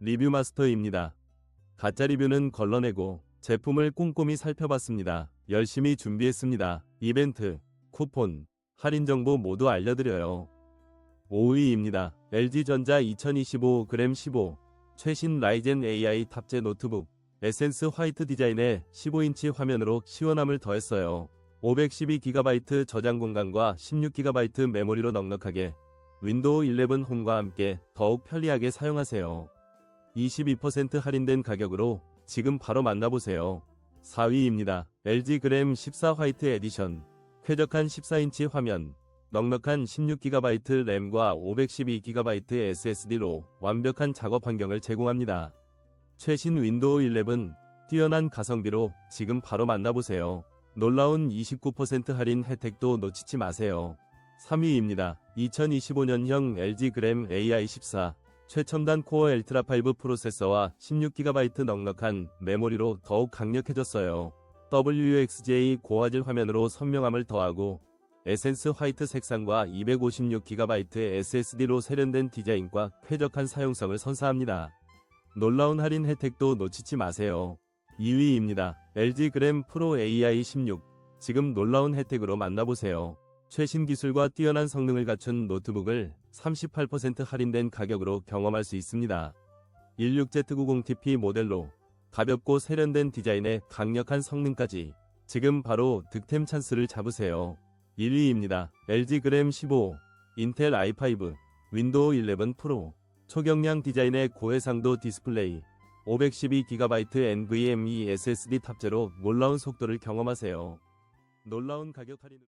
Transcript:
리뷰 마스터입니다. 가짜 리뷰는 걸러내고 제품을 꼼꼼히 살펴봤습니다. 열심히 준비했습니다. 이벤트, 쿠폰, 할인 정보 모두 알려드려요. 5위입니다. LG전자 2025g 15 최신 라이젠 AI 탑재 노트북 에센스 화이트 디자인의 15인치 화면으로 시원함을 더했어요. 512GB 저장 공간과 16GB 메모리로 넉넉하게 윈도우 11 홈과 함께 더욱 편리하게 사용하세요. 22% 할인된 가격으로 지금 바로 만나보세요. 4위입니다. LG 그램 14 화이트 에디션 쾌적한 14인치 화면 넉넉한 16GB 램과 512GB SSD로 완벽한 작업 환경을 제공합니다. 최신 윈도우 11 뛰어난 가성비로 지금 바로 만나보세요. 놀라운 29% 할인 혜택도 놓치지 마세요. 3위입니다. 2025년형 LG 그램 AI14 최첨단 코어 엘트라 5 프로세서와 16GB 넉넉한 메모리로 더욱 강력해졌어요. WXJ 고화질 화면으로 선명함을 더하고 에센스 화이트 색상과 256GB SSD로 세련된 디자인과 쾌적한 사용성을 선사합니다. 놀라운 할인 혜택도 놓치지 마세요. 2위입니다. LG 그램 프로 AI 16 지금 놀라운 혜택으로 만나보세요. 최신 기술과 뛰어난 성능을 갖춘 노트북을 38% 할인된 가격으로 경험할 수 있습니다. 16Z90TP 모델로 가볍고 세련된 디자인에 강력한 성능까지 지금 바로 득템 찬스를 잡으세요. 1위입니다. LG 그램 15 인텔 i5 윈도우 11 프로 초경량 디자인의 고해상도 디스플레이 512GB NVMe SSD 탑재로 놀라운 속도를 경험하세요. 놀라운 가격 할인